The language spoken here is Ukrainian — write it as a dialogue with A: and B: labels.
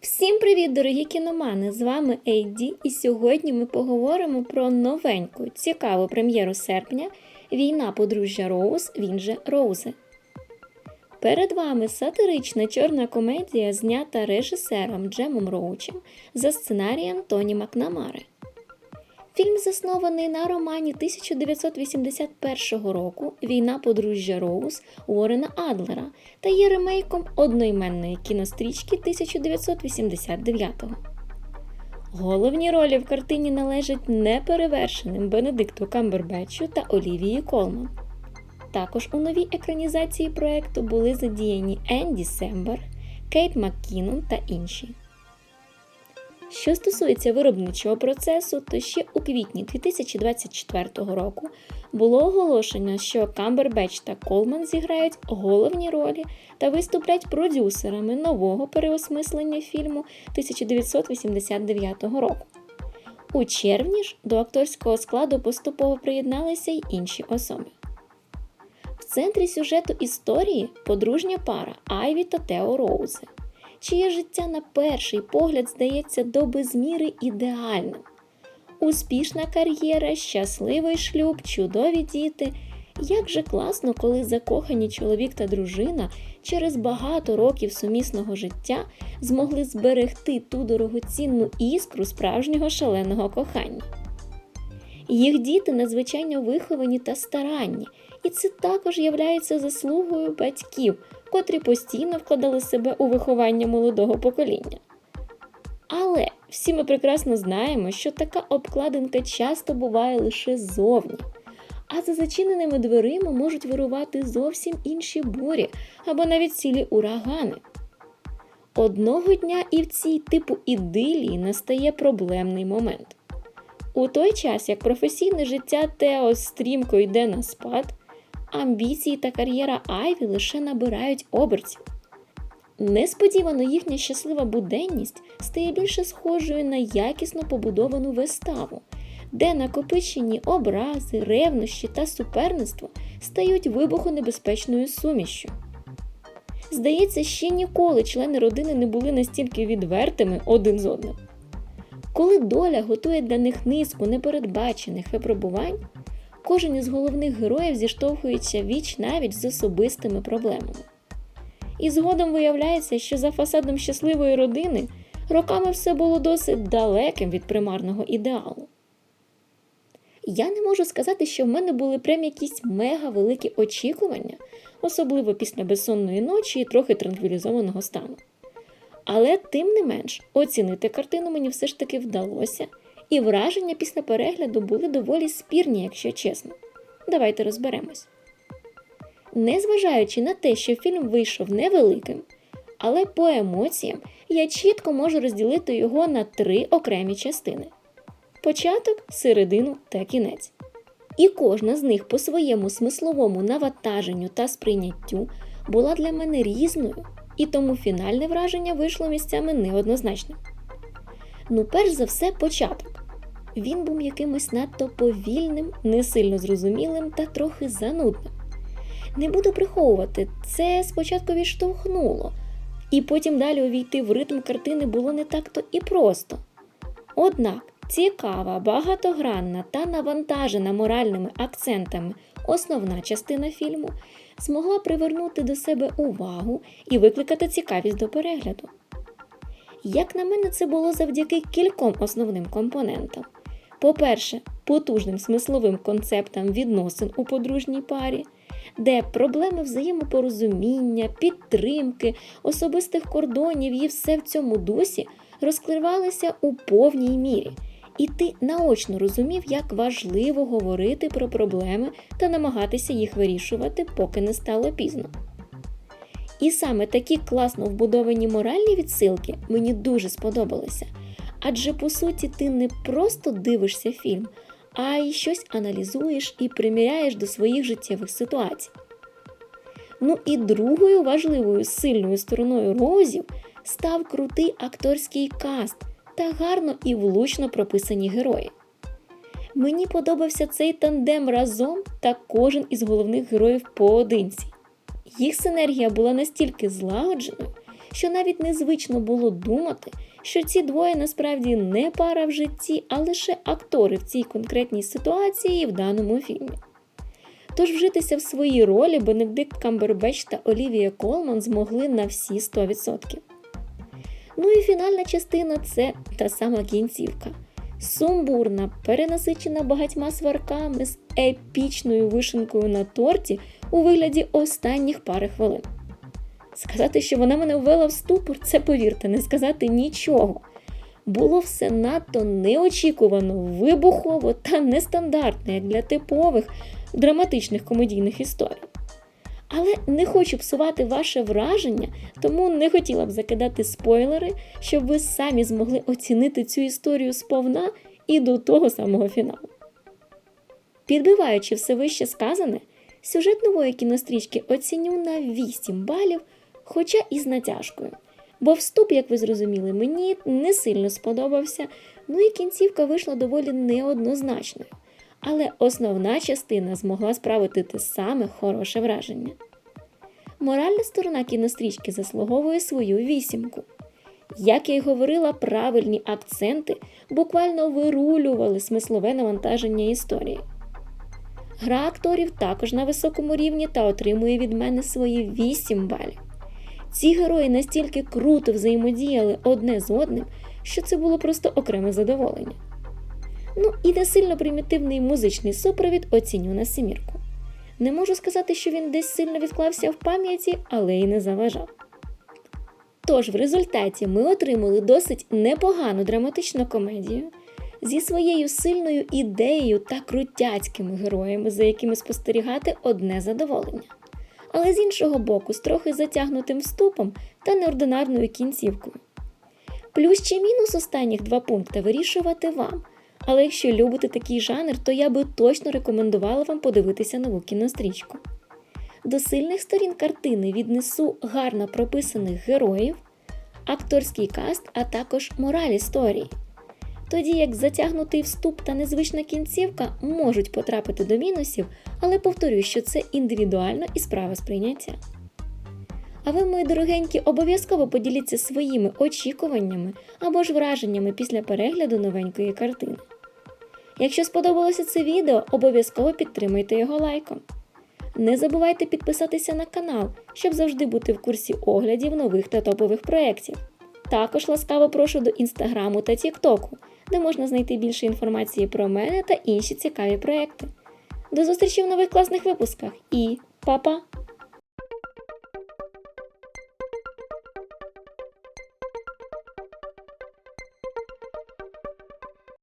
A: Всім привіт, дорогі кіномани! З вами Ейді, і сьогодні ми поговоримо про новеньку, цікаву прем'єру серпня Війна подружжя Роуз, він же Роузи. Перед вами сатирична чорна комедія, знята режисером Джемом Роучем за сценарієм Тоні Макнамари. Фільм заснований на романі 1981 року Війна подружжя Роуз Уоррена Адлера та є ремейком одноіменної кінострічки 1989-го. Головні ролі в картині належать неперевершеним Бенедикту Камбербетчу та Олівії Колман. Також у новій екранізації проекту були задіяні Енді Семберг, Кейт Маккінон та інші. Що стосується виробничого процесу, то ще у квітні 2024 року було оголошено, що Камбербеч та Колман зіграють головні ролі та виступлять продюсерами нового переосмислення фільму 1989 року. У червні ж до акторського складу поступово приєдналися й інші особи. В центрі сюжету історії подружня пара Айві та Тео Роузи чиє життя на перший погляд здається до безміри ідеальним. Успішна кар'єра, щасливий шлюб, чудові діти. Як же класно, коли закохані чоловік та дружина через багато років сумісного життя змогли зберегти ту дорогоцінну іскру справжнього шаленого кохання. Їх діти надзвичайно виховані та старанні, і це також являється заслугою батьків, котрі постійно вкладали себе у виховання молодого покоління. Але всі ми прекрасно знаємо, що така обкладинка часто буває лише ззовні, а за зачиненими дверима можуть вирувати зовсім інші бурі або навіть цілі урагани. Одного дня і в цій типу ідилії настає проблемний момент. У той час, як професійне життя Тео стрімко йде на спад, амбіції та кар'єра Айві лише набирають обертів. Несподівано їхня щаслива буденність стає більше схожою на якісно побудовану виставу, де накопичені образи, ревнощі та суперництво стають вибухонебезпечною сумішшю. Здається, ще ніколи члени родини не були настільки відвертими один з одним. Коли доля готує для них низку непередбачених випробувань, кожен із головних героїв зіштовхується віч навіть з особистими проблемами. І згодом виявляється, що за фасадом щасливої родини роками все було досить далеким від примарного ідеалу. Я не можу сказати, що в мене були прям якісь мега великі очікування, особливо після безсонної ночі і трохи транквілізованого стану. Але тим не менш, оцінити картину мені все ж таки вдалося, і враження після перегляду були доволі спірні, якщо чесно. Давайте розберемось. Незважаючи на те, що фільм вийшов невеликим, але по емоціям я чітко можу розділити його на три окремі частини: початок, середину та кінець. І кожна з них по своєму смисловому навантаженню та сприйняттю була для мене різною, і тому фінальне враження вийшло місцями неоднозначним. Ну, перш за все, початок. Він був якимось надто повільним, не сильно зрозумілим та трохи занудним. Не буду приховувати, це спочатку відштовхнуло, і потім далі увійти в ритм картини було не так-то і просто. Однак цікава, багатогранна та навантажена моральними акцентами основна частина фільму змогла привернути до себе увагу і викликати цікавість до перегляду. Як на мене, це було завдяки кільком основним компонентам. По-перше, потужним смисловим концептам відносин у подружній парі, де проблеми взаємопорозуміння, підтримки, особистих кордонів і все в цьому дусі розкривалися у повній мірі, і ти наочно розумів, як важливо говорити про проблеми та намагатися їх вирішувати, поки не стало пізно. І саме такі класно вбудовані моральні відсилки мені дуже сподобалися. Адже по суті ти не просто дивишся фільм, а й щось аналізуєш і приміряєш до своїх життєвих ситуацій. Ну і другою важливою сильною стороною розів став крутий акторський каст та гарно і влучно прописані герої. Мені подобався цей тандем разом та кожен із головних героїв поодинці. Їх синергія була настільки злагодженою, що навіть незвично було думати, що ці двоє насправді не пара в житті, а лише актори в цій конкретній ситуації в даному фільмі. Тож вжитися в свої ролі Бенедикт Камбербеч та Олівія Колман змогли на всі 100%. Ну і фінальна частина це та сама кінцівка. Сумбурна, перенасичена багатьма сварками з епічною вишенкою на торті у вигляді останніх пари хвилин. Сказати, що вона мене ввела в ступор, це повірте, не сказати нічого. Було все надто неочікувано, вибухово та нестандартно, як для типових драматичних комедійних історій. Але не хочу псувати ваше враження, тому не хотіла б закидати спойлери, щоб ви самі змогли оцінити цю історію сповна і до того самого фіналу. Підбиваючи все вище сказане, сюжет нової кінострічки оціню на 8 балів, хоча і з натяжкою. Бо вступ, як ви зрозуміли, мені не сильно сподобався, ну і кінцівка вийшла доволі неоднозначною. Але основна частина змогла справити те саме хороше враження. Моральна сторона кінострічки заслуговує свою вісімку. Як я й говорила, правильні акценти буквально вирулювали смислове навантаження історії. Гра акторів також на високому рівні та отримує від мене свої 8 балів. Ці герої настільки круто взаємодіяли одне з одним, що це було просто окреме задоволення. Ну і не сильно примітивний музичний супровід оціню на семірку. Не можу сказати, що він десь сильно відклався в пам'яті, але й не заважав. Тож в результаті ми отримали досить непогану драматичну комедію зі своєю сильною ідеєю та крутяцькими героями, за якими спостерігати одне задоволення. Але з іншого боку, з трохи затягнутим вступом та неординарною кінцівкою. Плюс чи мінус останніх два пункти вирішувати вам. Але якщо любите такий жанр, то я би точно рекомендувала вам подивитися нову кінострічку. До сильних сторін картини віднесу гарно прописаних героїв, акторський каст, а також мораль історії. Тоді як затягнутий вступ та незвична кінцівка можуть потрапити до мінусів, але повторюю, що це індивідуально і справа сприйняття. А ви, мої дорогенькі, обов'язково поділіться своїми очікуваннями або ж враженнями після перегляду новенької картини. Якщо сподобалося це відео, обов'язково підтримайте його лайком. Не забувайте підписатися на канал, щоб завжди бути в курсі оглядів нових та топових проєктів. Також ласкаво прошу до інстаграму та тіктоку, де можна знайти більше інформації про мене та інші цікаві проекти. До зустрічі в нових класних випусках і па-па!